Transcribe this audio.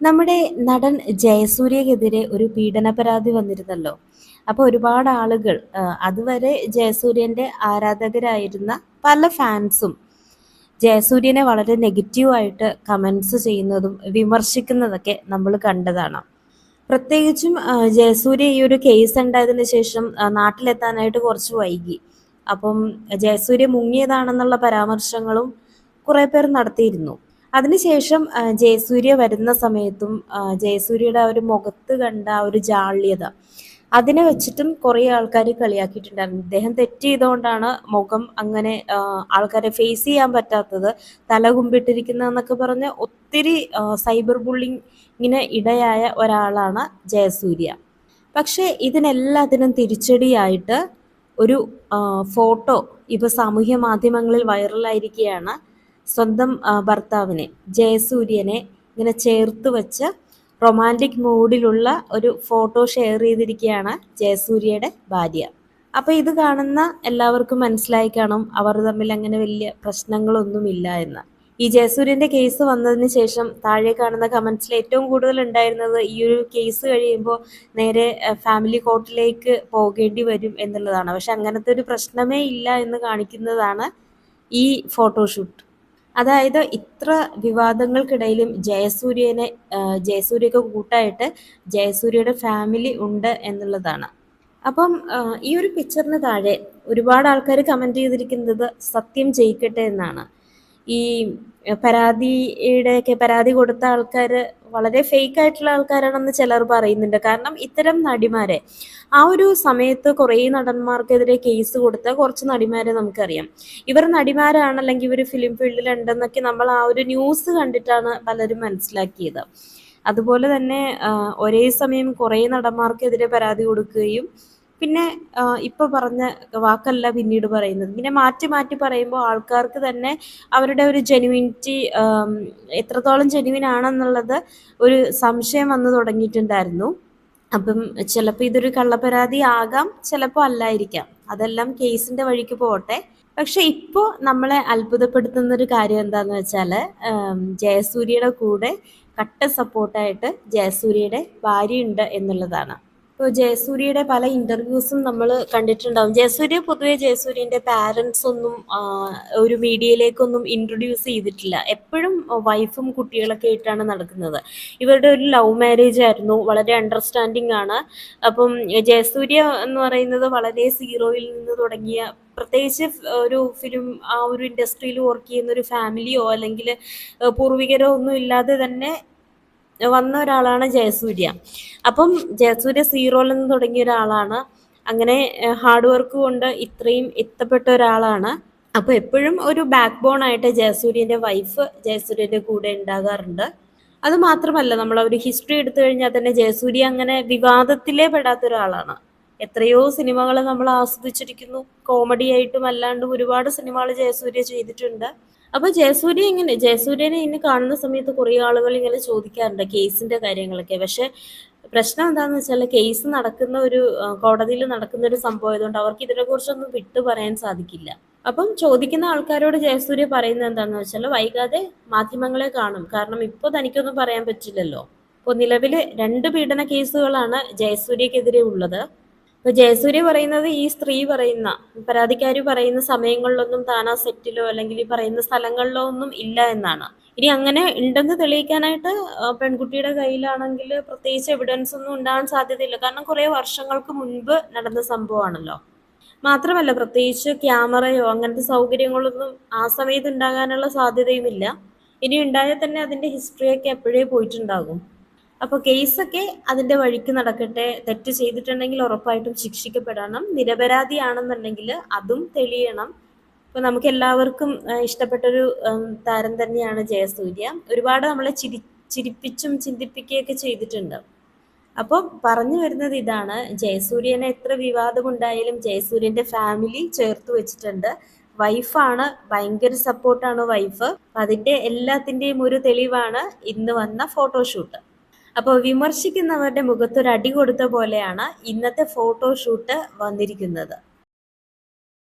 നമ്മുടെ നടൻ ജയസൂര്യക്കെതിരെ ഒരു പീഡന പരാതി വന്നിരുന്നല്ലോ. അപ്പോൾ ഒരുപാട് ആളുകൾ അതുവരെ ജയസൂര്യന്റെ ആരാധകരായിരുന്ന പല ഫാൻസും ജയസൂര്യനെ വളരെ നെഗറ്റീവായിട്ട് കമൻസ് ചെയ്യുന്നതും വിമർശിക്കുന്നതൊക്കെ നമ്മൾ കണ്ടതാണ്. പ്രത്യേകിച്ചും ജയസൂര്യ ഈ ഒരു കേസ് ഉണ്ടായതിനു ശേഷം നാട്ടിലെത്താനായിട്ട് കുറച്ച് വൈകി. അപ്പം ജയസൂര്യ മുങ്ങിയതാണെന്നുള്ള പരാമർശങ്ങളും കുറേ പേർ നടത്തിയിരുന്നു. അതിനുശേഷം ജയസൂര്യ വരുന്ന സമയത്തും ജയസൂര്യയുടെ ആ ഒരു മുഖത്ത് കണ്ട ആ ഒരു ജാള്യത അതിനെ വെച്ചിട്ടും കുറേ ആൾക്കാർ കളിയാക്കിയിട്ടുണ്ടായിരുന്നു. അദ്ദേഹം തെറ്റ് ചെയ്തുകൊണ്ടാണ് മുഖം അങ്ങനെ ആൾക്കാരെ ഫേസ് ചെയ്യാൻ പറ്റാത്തത്, തല കുമ്പിട്ടിരിക്കുന്നതെന്നൊക്കെ പറഞ്ഞ് ഒത്തിരി സൈബർ ബുള്ളിങ്ങിന് ഇടയായ ഒരാളാണ് ജയസൂര്യ. പക്ഷേ ഇതിനെല്ലാത്തിനും തിരിച്ചടിയായിട്ട് ഒരു ഫോട്ടോ ഇപ്പോൾ സാമൂഹ്യ മാധ്യമങ്ങളിൽ വൈറലായിരിക്കുകയാണ്. സ്വന്തം ഭർത്താവിനെ ജയസൂര്യനെ ഇങ്ങനെ ചേർത്ത് വെച്ച് റൊമാന്റിക് മൂഡിലുള്ള ഒരു ഫോട്ടോ ഷെയർ ചെയ്തിരിക്കുകയാണ് ജയസൂര്യയുടെ ഭാര്യ. അപ്പോൾ ഇത് കാണുന്ന എല്ലാവർക്കും മനസ്സിലായി കാണും അവർ തമ്മിൽ അങ്ങനെ വലിയ പ്രശ്നങ്ങളൊന്നുമില്ല എന്ന്. ഈ ജയസൂര്യന്റെ കേസ് വന്നതിന് ശേഷം താഴെ കാണുന്ന കമൻസിൽ ഏറ്റവും കൂടുതൽ ഉണ്ടായിരുന്നത് ഈ ഒരു കേസ് കഴിയുമ്പോൾ നേരെ ഫാമിലി കോർട്ടിലേക്ക് പോകേണ്ടി വരും എന്നുള്ളതാണ്. പക്ഷെ അങ്ങനത്തെ ഒരു പ്രശ്നമേ ഇല്ല എന്ന് കാണിക്കുന്നതാണ് ഈ ഫോട്ടോഷൂട്ട്. അതായത് ഇത്ര വിവാദങ്ങൾക്കിടയിലും ജയസൂര്യനെ ജയസൂര്യക്ക് കൂട്ടായിട്ട് ജയസൂര്യയുടെ ഫാമിലി ഉണ്ട് എന്നുള്ളതാണ്. അപ്പം ഈ ഒരു പിക്ചറിന് താഴെ ഒരുപാട് ആൾക്കാർ കമന്റ് ചെയ്തിരിക്കുന്നത് സത്യം ജയിക്കട്ടെ എന്നാണ്. ഈ പരാതിയുടെയൊക്കെ പരാതി കൊടുത്ത ആൾക്കാർ വളരെ ഫേക്ക് ആയിട്ടുള്ള ആൾക്കാരാണെന്ന് ചിലർ പറയുന്നുണ്ട്. കാരണം ഇത്തരം നടിമാരെ ആ ഒരു സമയത്ത് കുറേ നടന്മാർക്കെതിരെ കേസ് കൊടുത്ത കുറച്ച് നടിമാരെ നമുക്കറിയാം. ഇവർ നടിമാരാണ് അല്ലെങ്കിൽ ഇവർ ഫിലിം ഫീൽഡിലുണ്ടെന്നൊക്കെ നമ്മൾ ആ ഒരു ന്യൂസ് കണ്ടിട്ടാണ് പലരും മനസ്സിലാക്കിയത്. അതുപോലെ തന്നെ ഒരേ സമയം കുറേ നടന്മാർക്കെതിരെ പരാതി കൊടുക്കുകയും പിന്നെ ഇപ്പൊ പറഞ്ഞ വാക്കല്ല പിന്നീട് പറയുന്നത്. പിന്നെ മാറ്റി മാറ്റി പറയുമ്പോൾ ആൾക്കാർക്ക് തന്നെ അവരുടെ ഒരു ജെനുവിനിറ്റി എത്രത്തോളം ജെനുവിൻ ആണെന്നുള്ളത് ഒരു സംശയം വന്നു തുടങ്ങിയിട്ടുണ്ടായിരുന്നു. അപ്പം ചിലപ്പോൾ ഇതൊരു കള്ളപ്പരാതി ആകാം, ചിലപ്പോൾ അല്ലായിരിക്കാം. അതെല്ലാം കേസിന്റെ വഴിക്ക് പോകട്ടെ. പക്ഷെ ഇപ്പോൾ നമ്മളെ അത്ഭുതപ്പെടുത്തുന്ന ഒരു കാര്യം എന്താന്ന് വെച്ചാൽ ജയസൂര്യയുടെ കൂടെ കട്ട സപ്പോർട്ടായിട്ട് ജയസൂര്യയുടെ ഭാര്യയുണ്ട് എന്നുള്ളതാണ്. ഇപ്പോൾ ജയസൂര്യയുടെ പല ഇന്റർവ്യൂസും നമ്മൾ കണ്ടിട്ടുണ്ടാവും. ജയസൂര്യ പൊതുവെ ജയസൂര്യന്റെ പാരൻസ് ഒന്നും ഒരു മീഡിയയിലേക്കൊന്നും ഇൻട്രൊഡ്യൂസ് ചെയ്തിട്ടില്ല. എപ്പോഴും വൈഫും കുട്ടികളൊക്കെ ആയിട്ടാണ് നടക്കുന്നത്. ഇവരുടെ ഒരു ലവ് മാരേജ് ആയിരുന്നു. വളരെ അണ്ടർസ്റ്റാൻഡിങ് ആണ്. അപ്പം ജയസൂര്യ എന്ന് പറയുന്നത് വളരെ സീറോയിൽ നിന്ന് തുടങ്ങിയ പ്രത്യേകിച്ച് ഒരു ഫിലിം ആ ഒരു ഇൻഡസ്ട്രിയിൽ വർക്ക് ചെയ്യുന്ന ഒരു ഫാമിലിയോ അല്ലെങ്കിൽ പൂർവികരോ ഒന്നും ഇല്ലാതെ തന്നെ വന്ന ഒരാളാണ് ജയസൂര്യ. അപ്പം ജയസൂര്യ സീറോയിൽ നിന്ന് തുടങ്ങിയ ഒരാളാണ്. അങ്ങനെ ഹാർഡ് വർക്ക് കൊണ്ട് ഇത്രയും എത്തപ്പെട്ട ഒരാളാണ്. അപ്പോൾ എപ്പോഴും ഒരു ബാക്ക് ബോൺ ആയിട്ട് ജയസൂര്യന്റെ വൈഫ് ജയസൂര്യന്റെ കൂടെ ഉണ്ടാകാറുണ്ട്. അത് മാത്രമല്ല നമ്മൾ ഒരു ഹിസ്റ്ററി എടുത്തു കഴിഞ്ഞാൽ തന്നെ ജയസൂര്യ അങ്ങനെ വിവാദത്തിലേ പെടാത്ത ഒരാളാണ്. എത്രയോ സിനിമകൾ നമ്മൾ ആസ്വദിച്ചിരിക്കുന്നു. കോമഡി ആയിട്ടും അല്ലാണ്ടും ഒരുപാട് സിനിമകൾ ജയസൂര്യ ചെയ്തിട്ടുണ്ട്. അപ്പോൾ ജയസൂര്യ ഇങ്ങനെ ജയസൂര്യനെ ഇനി കാണുന്ന സമയത്ത് കുറെ ആളുകൾ ഇങ്ങനെ ചോദിക്കാറുണ്ട് കേസിന്റെ കാര്യങ്ങളൊക്കെ. പക്ഷെ പ്രശ്നം എന്താന്ന് വെച്ചാൽ കേസ് നടക്കുന്ന ഒരു കോടതിയിൽ നടക്കുന്ന ഒരു സംഭവം ആയതുകൊണ്ട് അവർക്ക് ഇതിനെക്കുറിച്ചൊന്നും വിട്ടു പറയാൻ സാധിക്കില്ല. അപ്പം ചോദിക്കുന്ന ആൾക്കാരോട് ജയസൂര്യ പറയുന്നത് എന്താന്ന് വെച്ചാൽ വൈകാതെ മാധ്യമങ്ങളെ കാണും. കാരണം ഇപ്പോൾ തനിക്കൊന്നും പറയാൻ പറ്റില്ലല്ലോ. ഇപ്പോൾ നിലവിൽ രണ്ട് പീഡന കേസുകളാണ് ജയസൂര്യക്കെതിരെ ഉള്ളത്. ഇപ്പോൾ ജയസൂര്യ പറയുന്നത് ഈ സ്ത്രീ പറയുന്ന പരാതിക്കാരി പറയുന്ന സമയങ്ങളിലൊന്നും താൻ ആ സെറ്റിലോ അല്ലെങ്കിൽ ഈ പറയുന്ന സ്ഥലങ്ങളിലോ ഒന്നും ഇല്ല എന്നാണ്. ഇനി അങ്ങനെ ഉണ്ടെന്ന് തെളിയിക്കാനായിട്ട് പെൺകുട്ടിയുടെ കയ്യിലാണെങ്കിൽ പ്രത്യേകിച്ച് എവിഡൻസ് ഒന്നും ഉണ്ടാകാൻ സാധ്യതയില്ല. കാരണം കുറെ വർഷങ്ങൾക്ക് മുൻപ് നടന്ന സംഭവമാണല്ലോ. മാത്രമല്ല പ്രത്യേകിച്ച് ക്യാമറയോ അങ്ങനത്തെ സൗകര്യങ്ങളൊന്നും ആ സമയത്ത് ഉണ്ടാകാനുള്ള സാധ്യതയുമില്ല. ഇനി ഉണ്ടായാൽ തന്നെ അതിന്റെ ഹിസ്റ്ററിയൊക്കെ എപ്പോഴേ പോയിട്ടുണ്ടാകും. അപ്പോൾ കേസൊക്കെ അതിന്റെ വഴിക്ക് നടക്കട്ടെ. തെറ്റ് ചെയ്തിട്ടുണ്ടെങ്കിൽ ഉറപ്പായിട്ടും ശിക്ഷിക്കപ്പെടണം. നിരപരാധിയാണെന്നുണ്ടെങ്കിൽ അതും തെളിയണം. ഇപ്പോൾ നമുക്ക് എല്ലാവർക്കും ഇഷ്ടപ്പെട്ടൊരു താരം തന്നെയാണ് ജയസൂര്യ. ഒരുപാട് നമ്മളെ ചിരി ചിരിപ്പിച്ചും ചിന്തിപ്പിക്കുകയൊക്കെ ചെയ്തിട്ടുണ്ട്. അപ്പോൾ പറഞ്ഞു വരുന്നത് ഇതാണ് ജയസൂര്യനെ എത്ര വിവാദമുണ്ടായാലും ജയസൂര്യന്റെ ഫാമിലി ചേർത്ത് വെച്ചിട്ടുണ്ട്. വൈഫാണ് ഭയങ്കര സപ്പോർട്ടാണ് വൈഫ്. അതിന്റെ എല്ലാത്തിന്റെയും ഒരു തെളിവാണ് ഇന്ന് വന്ന ഫോട്ടോഷൂട്ട്. അപ്പോൾ വിമർശിക്കുന്നവരുടെ മുഖത്തൊരു അടി കൊടുത്ത പോലെയാണ് ഇന്നത്തെ ഫോട്ടോഷൂട്ട് വന്നിരിക്കുന്നത്.